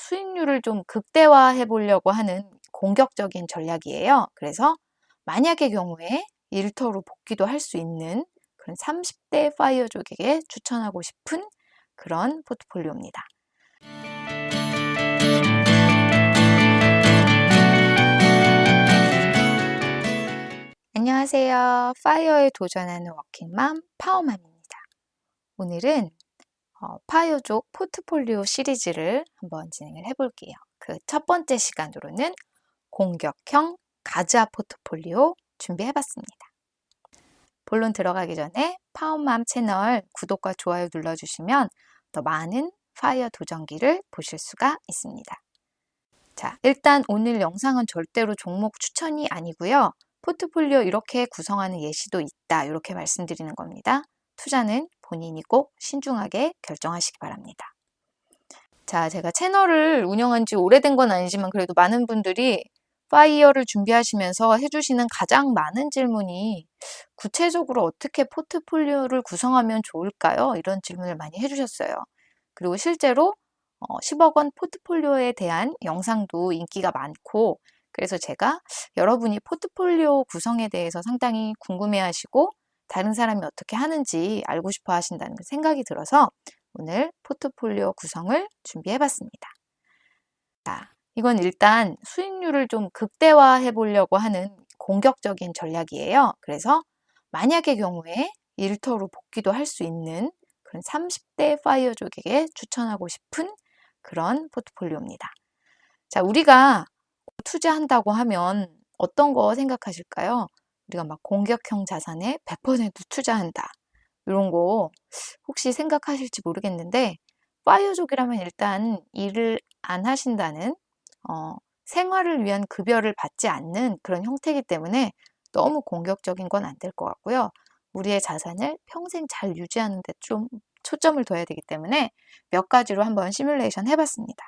수익률을 좀 극대화해 보려고 하는 공격적인 전략이에요. 그래서 만약의 경우에 일터로 복귀도 할 수 있는 그런 30대 파이어족에게 추천하고 싶은 그런 포트폴리오입니다. 안녕하세요. 파이어에 도전하는 워킹맘 파워맘입니다. 오늘은 어, 파이어족 포트폴리오 시리즈를 한번 진행을 해볼게요. 그 첫 번째 시간으로는 공격형 가즈아 포트폴리오 준비해봤습니다. 본론 들어가기 전에 파워맘 채널 구독과 좋아요 눌러주시면 더 많은 파이어 도전기를 보실 수가 있습니다. 자, 일단 오늘 영상은 절대로 종목 추천이 아니고요. 포트폴리오 이렇게 구성하는 예시도 있다. 이렇게 말씀드리는 겁니다. 투자는 본인이 꼭 신중하게 결정하시기 바랍니다. 자, 제가 채널을 운영한 지 오래된 건 아니지만 그래도 많은 분들이 파이어를 준비하시면서 해주시는 가장 많은 질문이 구체적으로 어떻게 포트폴리오를 구성하면 좋을까요? 이런 질문을 많이 해주셨어요. 그리고 실제로 10억 원 포트폴리오에 대한 영상도 인기가 많고 그래서 제가 여러분이 포트폴리오 구성에 대해서 상당히 궁금해 하시고 다른 사람이 어떻게 하는지 알고 싶어 하신다는 생각이 들어서 오늘 포트폴리오 구성을 준비해 봤습니다. 자, 이건 일단 수익률을 좀 극대화해 보려고 하는 공격적인 전략이에요. 그래서 만약의 경우에 일터로 복귀도 할 수 있는 그런 30대 파이어족에게 추천하고 싶은 그런 포트폴리오입니다. 자, 우리가 투자한다고 하면 어떤 거 생각하실까요? 우리가 막 공격형 자산에 100% 투자한다. 이런 거 혹시 생각하실지 모르겠는데 파이어족이라면 일단 일을 안 하신다는 어, 생활을 위한 급여를 받지 않는 그런 형태이기 때문에 너무 공격적인 건 안 될 것 같고요. 우리의 자산을 평생 잘 유지하는 데 좀 초점을 둬야 되기 때문에 몇 가지로 한번 시뮬레이션 해봤습니다.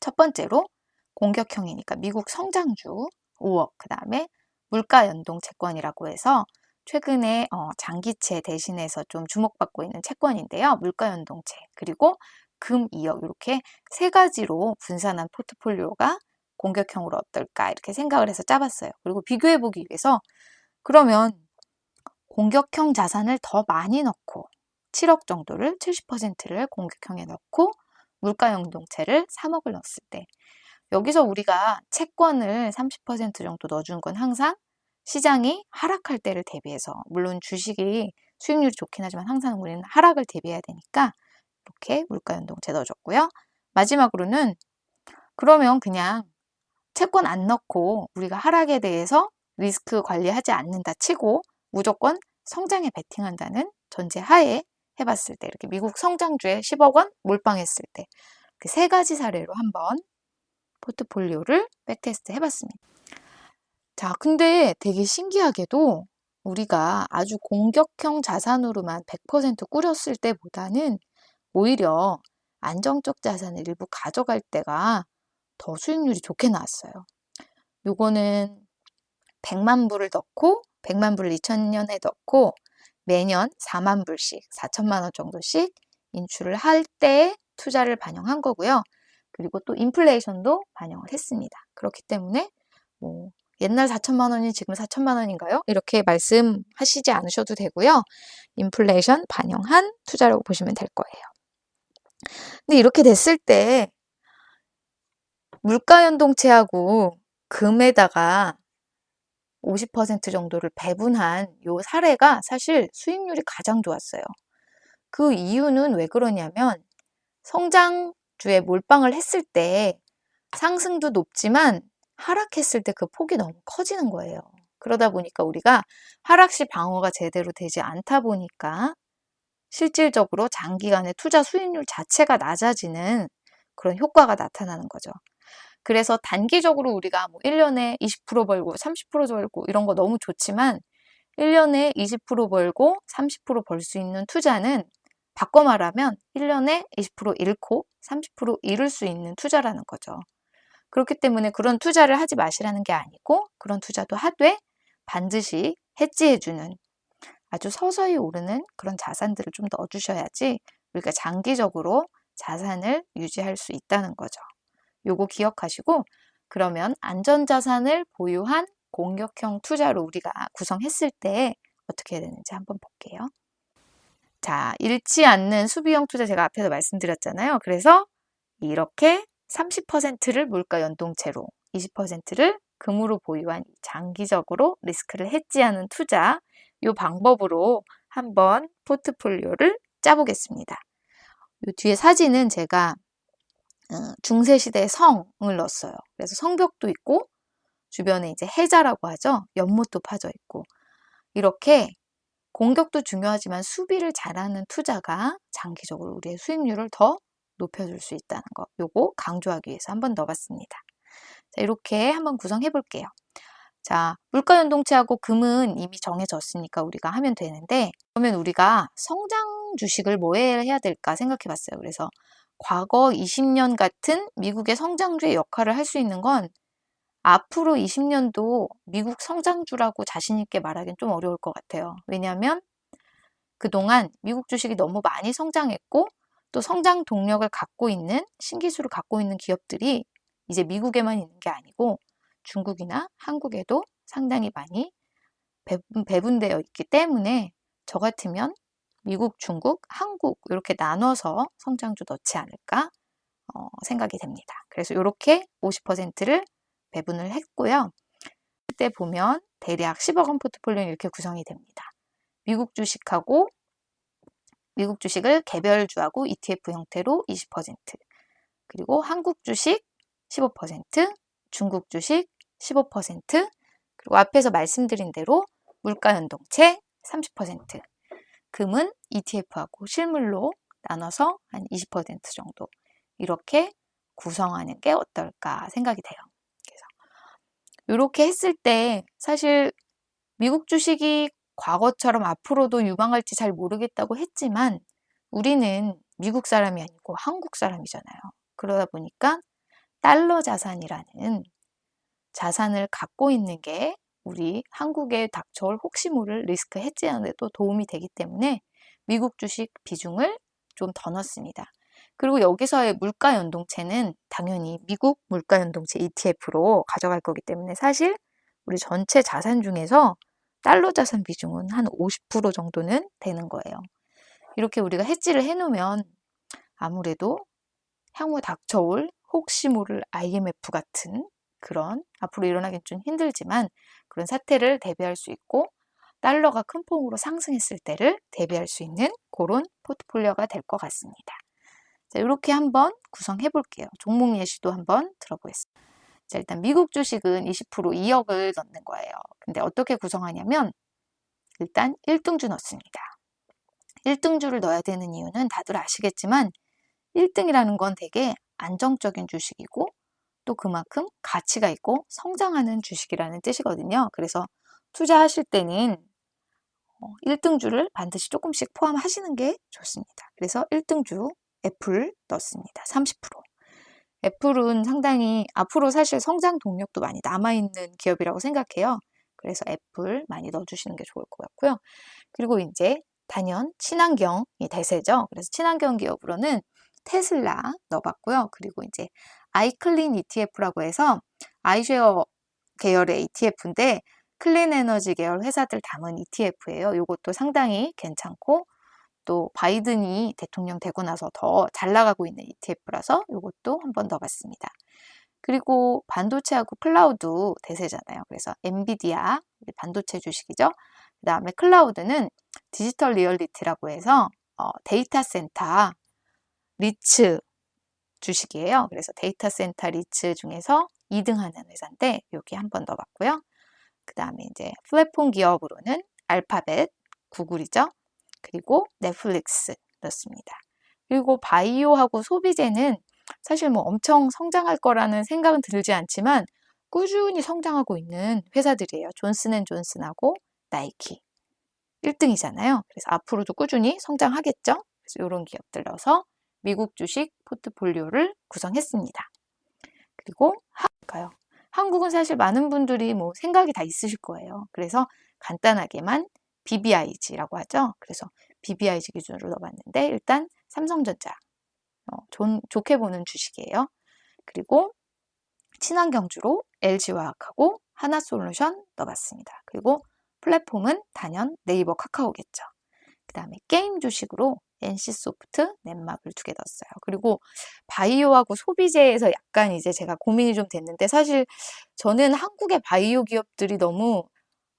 첫 번째로 공격형이니까 미국 성장주 5억, 그 다음에 물가 연동 채권이라고 해서 최근에 어, 장기채 대신해서 좀 주목받고 있는 채권인데요. 물가 연동채 그리고 금 2억 이렇게 세 가지로 분산한 포트폴리오가 공격형으로 어떨까 이렇게 생각을 해서 짜봤어요. 그리고 비교해 보기 위해서 그러면 공격형 자산을 더 많이 넣고 7억 정도를 70%를 공격형에 넣고 물가 연동채를 3억을 넣었을 때 여기서 우리가 채권을 30% 정도 넣어준 건 항상 시장이 하락할 때를 대비해서 물론 주식이 수익률이 좋긴 하지만 항상 우리는 하락을 대비해야 되니까 이렇게 물가 연동채 넣어줬고요. 마지막으로는 그러면 그냥 채권 안 넣고 우리가 하락에 대해서 리스크 관리하지 않는다 치고 무조건 성장에 베팅한다는 전제 하에 해봤을 때 이렇게 미국 성장주에 10억 원 몰빵했을 때세 가지 사례로 한번 포트폴리오를 백테스트 해봤습니다. 자, 근데 되게 신기하게도 우리가 아주 공격형 자산으로만 100% 꾸렸을 때보다는 오히려 안정적 자산을 일부 가져갈 때가 더 수익률이 좋게 나왔어요. 요거는 100만 불을 넣고 100만 불을 2000년에 넣고 매년 4만 불씩 4천만 원 정도씩 인출을 할 때 투자를 반영한 거고요. 그리고 또 인플레이션도 반영을 했습니다. 그렇기 때문에 뭐 옛날 4천만 원이 지금 4천만 원인가요? 이렇게 말씀하시지 않으셔도 되고요. 인플레이션 반영한 투자라고 보시면 될 거예요. 근데 이렇게 됐을 때 물가 연동체하고 금에다가 50% 정도를 배분한 요 사례가 사실 수익률이 가장 좋았어요. 그 이유는 왜 그러냐면 성장 주에 몰빵을 했을 때 상승도 높지만 하락했을 때 그 폭이 너무 커지는 거예요. 그러다 보니까 우리가 하락 시 방어가 제대로 되지 않다 보니까 실질적으로 장기간의 투자 수익률 자체가 낮아지는 그런 효과가 나타나는 거죠. 그래서 단기적으로 우리가 뭐 1년에 20% 벌고 30% 벌고 이런 거 너무 좋지만 1년에 20% 벌고 30%벌 수 있는 투자는 바꿔 말하면 1년에 20% 잃고 30% 잃을 수 있는 투자라는 거죠. 그렇기 때문에 그런 투자를 하지 마시라는 게 아니고 그런 투자도 하되 반드시 해지해주는 아주 서서히 오르는 그런 자산들을 좀 넣어주셔야지 우리가 장기적으로 자산을 유지할 수 있다는 거죠. 요거 기억하시고 그러면 안전자산을 보유한 공격형 투자로 우리가 구성했을 때 어떻게 해야 되는지 한번 볼게요. 자, 잃지 않는 수비형 투자 제가 앞에서 말씀드렸잖아요. 그래서 이렇게 30%를 물가 연동체로 20%를 금으로 보유한 장기적으로 리스크를 해지하는 투자 이 방법으로 한번 포트폴리오를 짜보겠습니다. 이 뒤에 사진은 제가 어, 중세시대의 성을 넣었어요. 그래서 성벽도 있고 주변에 이제 해자라고 하죠. 연못도 파져 있고 이렇게 공격도 중요하지만 수비를 잘하는 투자가 장기적으로 우리의 수익률을 더 높여줄 수 있다는 거. 요거 강조하기 위해서 한번 넣어봤습니다. 자, 이렇게 한번 구성해 볼게요. 자, 물가 연동체하고 금은 이미 정해졌으니까 우리가 하면 되는데 그러면 우리가 성장 주식을 뭐 해야 될까 생각해 봤어요. 그래서 과거 20년 같은 미국의 성장주의 역할을 할 수 있는 건 앞으로 20년도 미국 성장주라고 자신있게 말하기는 좀 어려울 것 같아요. 왜냐하면 그동안 미국 주식이 너무 많이 성장했고 또 성장 동력을 갖고 있는 신기술을 갖고 있는 기업들이 이제 미국에만 있는 게 아니고 중국이나 한국에도 상당히 많이 배분, 되어 있기 때문에 저 같으면 미국, 중국, 한국 이렇게 나눠서 성장주 넣지 않을까 어, 생각이 됩니다. 그래서 이렇게 50%를 배분을 했고요. 그때 보면 대략 10억 원 포트폴리오는 이렇게 구성이 됩니다. 미국 주식하고 미국 주식을 개별주하고 ETF 형태로 20%, 그리고 한국 주식 15%, 중국 주식 15%, 그리고 앞에서 말씀드린 대로 물가 연동체 30%, 금은 ETF하고 실물로 나눠서 한 20% 정도 이렇게 구성하는 게 어떨까 생각이 돼요. 이렇게 했을 때 사실 미국 주식이 과거처럼 앞으로도 유망할지 잘 모르겠다고 했지만 우리는 미국 사람이 아니고 한국 사람이잖아요. 그러다 보니까 달러 자산이라는 자산을 갖고 있는 게 우리 한국에 닥쳐올 혹시 모를 리스크 해지하는 데도 도움이 되기 때문에 미국 주식 비중을 좀 더 넣습니다. 그리고 여기서의 물가 연동체는 당연히 미국 물가 연동체 ETF로 가져갈 거기 때문에 사실 우리 전체 자산 중에서 달러 자산 비중은 한 50% 정도는 되는 거예요. 이렇게 우리가 해지를 해놓으면 아무래도 향후 닥쳐올 혹시 모를 IMF 같은 그런 앞으로 일어나긴 좀 힘들지만 그런 사태를 대비할 수 있고 달러가 큰 폭으로 상승했을 때를 대비할 수 있는 그런 포트폴리오가 될 것 같습니다. 자, 이렇게 한번 구성해 볼게요. 종목 예시도 한번 들어보겠습니다. 자, 일단 미국 주식은 20% 2억을 넣는 거예요. 근데 어떻게 구성하냐면 일단 1등주 넣습니다. 1등주를 넣어야 되는 이유는 다들 아시겠지만 1등이라는 건 되게 안정적인 주식이고 또 그만큼 가치가 있고 성장하는 주식이라는 뜻이거든요. 그래서 투자하실 때는 1등주를 어, 반드시 조금씩 포함하시는 게 좋습니다. 그래서 1등주 애플 넣습니다. 30%. 애플은 상당히 앞으로 사실 성장 동력도 많이 남아있는 기업이라고 생각해요. 그래서 애플 많이 넣어주시는 게 좋을 것 같고요. 그리고 이제 단연 친환경이 대세죠. 그래서 친환경 기업으로는 테슬라 넣어봤고요. 그리고 이제 아이클린 ETF라고 해서 아이쉐어 계열의 ETF인데 클린 에너지 계열 회사들 담은 ETF예요. 이것도 상당히 괜찮고 또 바이든이 대통령 되고 나서 더 잘 나가고 있는 ETF라서 이것도 한번 넣어봤습니다. 그리고 반도체하고 클라우드 대세잖아요. 그래서 엔비디아 반도체 주식이죠. 그 다음에 클라우드는 디지털 리얼리티라고 해서 어, 데이터 센터 리츠 주식이에요. 그래서 데이터 센터 리츠 중에서 2등 하는 회사인데 여기 한번 넣어봤고요. 그 다음에 이제 플랫폼 기업으로는 알파벳, 구글이죠. 그리고 넷플릭스 넣습니다. 그리고 바이오하고 소비재는 사실 뭐 엄청 성장할 거라는 생각은 들지 않지만 꾸준히 성장하고 있는 회사들이에요. 존슨앤존슨하고 나이키. 1등이잖아요. 그래서 앞으로도 꾸준히 성장하겠죠. 그래서 이런 기업들 넣어서 미국 주식 포트폴리오를 구성했습니다. 그리고 한국가요. 한국은 사실 많은 분들이 뭐 생각이 다 있으실 거예요. 그래서 간단하게만 BBIG라고 하죠. 그래서 BBIG 기준으로 넣어봤는데 일단 삼성전자 어, 좋, 좋게 보는 주식이에요. 그리고 친환경주로 LG화학하고 하나솔루션 넣어봤습니다. 그리고 플랫폼은 단연 네이버 카카오겠죠. 그 다음에 게임 주식으로 NC소프트, 넷마블 두 개 넣었어요. 그리고 바이오하고 소비재에서 약간 이제 제가 고민이 좀 됐는데 사실 저는 한국의 바이오 기업들이 너무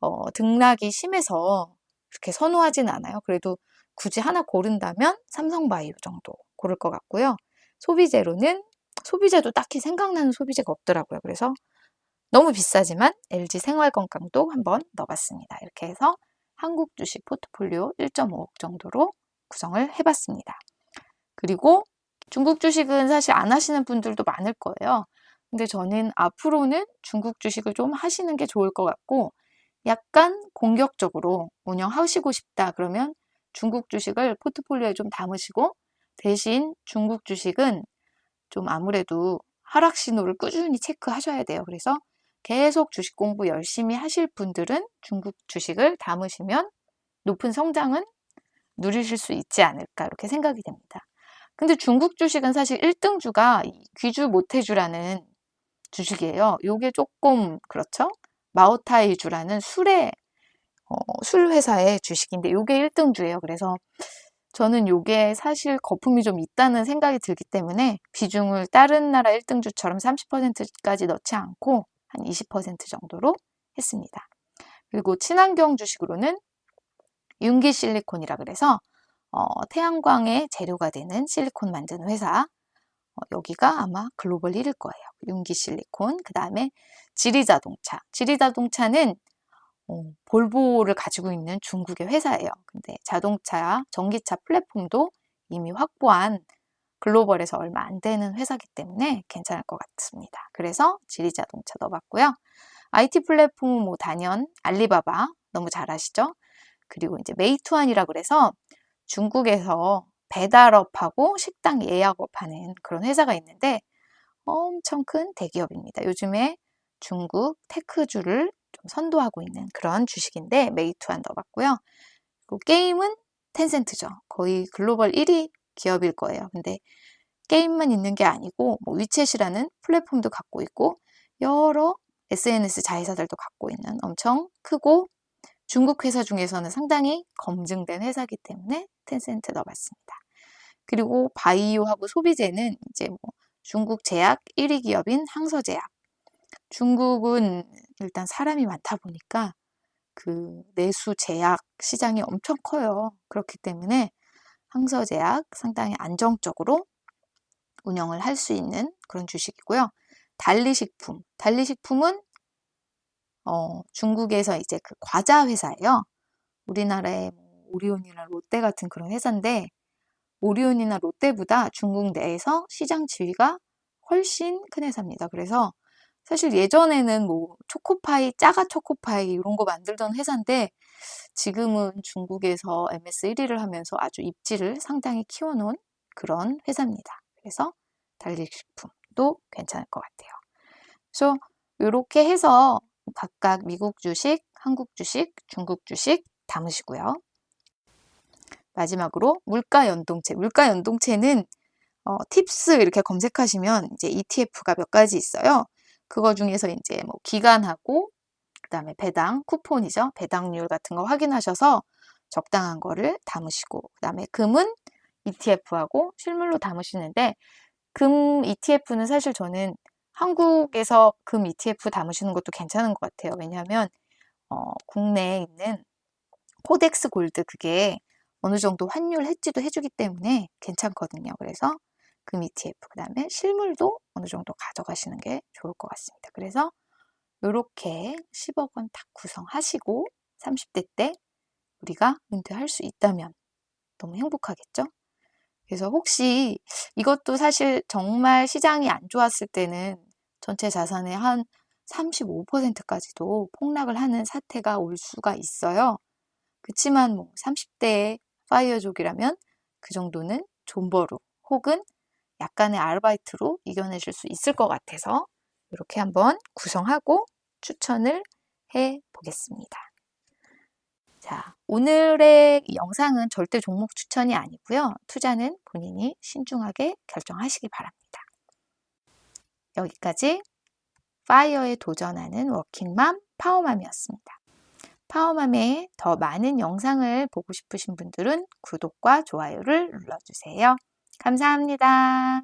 어, 등락이 심해서 그렇게 선호하진 않아요. 그래도 굳이 하나 고른다면 삼성바이오 정도 고를 것 같고요. 소비재로는 소비재도 딱히 생각나는 소비재가 없더라고요. 그래서 너무 비싸지만 LG 생활건강도 한번 넣어봤습니다. 이렇게 해서 한국 주식 포트폴리오 1.5억 정도로 구성을 해봤습니다. 그리고 중국 주식은 사실 안 하시는 분들도 많을 거예요. 근데 저는 앞으로는 중국 주식을 좀 하시는 게 좋을 것 같고 약간 공격적으로 운영하시고 싶다 그러면 중국 주식을 포트폴리오에 좀 담으시고 대신 중국 주식은 좀 아무래도 하락 신호를 꾸준히 체크하셔야 돼요. 그래서 계속 주식 공부 열심히 하실 분들은 중국 주식을 담으시면 높은 성장은 누리실 수 있지 않을까 이렇게 생각이 됩니다. 근데 중국 주식은 사실 1등주가 귀주 모태주라는 주식이에요. 요게 조금 그렇죠? 마오타이주라는 술의 어, 술 회사의 주식인데 요게 1등주예요. 그래서 저는 요게 사실 거품이 좀 있다는 생각이 들기 때문에 비중을 다른 나라 1등주처럼 30%까지 넣지 않고 한 20% 정도로 했습니다. 그리고 친환경 주식으로는 윤기 실리콘이라 그래서 어, 태양광의 재료가 되는 실리콘 만드는 회사 어, 여기가 아마 글로벌 1일 거예요. 윤기 실리콘 그 다음에 지리자동차 지리자동차는 어, 볼보를 가지고 있는 중국의 회사예요. 근데 자동차, 전기차 플랫폼도 이미 확보한 글로벌에서 얼마 안 되는 회사기 때문에 괜찮을 것 같습니다. 그래서 지리자동차 넣어봤고요. IT 플랫폼은 뭐 단연 알리바바 너무 잘 아시죠? 그리고 이제 메이투안이라 그래서 중국에서 배달업하고 식당 예약업 하는 그런 회사가 있는데 엄청 큰 대기업입니다. 요즘에 중국 테크주를 좀 선도하고 있는 그런 주식인데 메이투안 넣어봤고요. 그리고 게임은 텐센트죠. 거의 글로벌 1위 기업일 거예요. 근데 게임만 있는 게 아니고 뭐 위챗이라는 플랫폼도 갖고 있고 여러 SNS 자회사들도 갖고 있는 엄청 크고 중국 회사 중에서는 상당히 검증된 회사이기 때문에 텐센트 넣어봤습니다. 그리고 바이오하고 소비재는 이제 뭐 중국 제약 1위 기업인 항서제약. 중국은 일단 사람이 많다 보니까 그 내수 제약 시장이 엄청 커요. 그렇기 때문에 항서제약 상당히 안정적으로 운영을 할 수 있는 그런 주식이고요. 달리식품. 달리식품은 어, 중국에서 이제 그 과자 회사예요. 우리나라의 뭐 오리온이나 롯데 같은 그런 회사인데 오리온이나 롯데보다 중국 내에서 시장 지위가 훨씬 큰 회사입니다. 그래서 사실 예전에는 뭐 초코파이, 짜가 초코파이 이런 거 만들던 회사인데 지금은 중국에서 MS 1위를 하면서 아주 입지를 상당히 키워놓은 그런 회사입니다. 그래서 달리식품도 괜찮을 것 같아요. 그래서 이렇게 해서 각각 미국 주식, 한국 주식, 중국 주식 담으시고요. 마지막으로 물가 연동체. 물가 연동체는 어, 팁스 이렇게 검색하시면 이제 ETF가 몇 가지 있어요. 그거 중에서 이제 뭐 기간하고 그다음에 배당 쿠폰이죠. 배당률 같은 거 확인하셔서 적당한 거를 담으시고 그다음에 금은 ETF하고 실물로 담으시는데 금 ETF는 사실 저는 한국에서 금 ETF 담으시는 것도 괜찮은 것 같아요. 왜냐하면 어, 국내에 있는 코덱스 골드 그게 어느 정도 환율 해지도 해주기 때문에 괜찮거든요. 그래서 금 ETF 그 다음에 실물도 어느 정도 가져가시는 게 좋을 것 같습니다. 그래서 이렇게 10억 원 딱 구성하시고 30대 때 우리가 은퇴할 수 있다면 너무 행복하겠죠? 그래서 혹시 이것도 사실 정말 시장이 안 좋았을 때는 전체 자산의 한 35%까지도 폭락을 하는 사태가 올 수가 있어요. 그렇지만 뭐 30대의 파이어족이라면 그 정도는 존버로 혹은 약간의 아르바이트로 이겨내실 수 있을 것 같아서 이렇게 한번 구성하고 추천을 해 보겠습니다. 자, 오늘의 이 영상은 절대 종목 추천이 아니고요. 투자는 본인이 신중하게 결정하시기 바랍니다. 여기까지 파이어에 도전하는 워킹맘 파워맘이었습니다. 파워맘의 더 많은 영상을 보고 싶으신 분들은 구독과 좋아요를 눌러주세요. 감사합니다.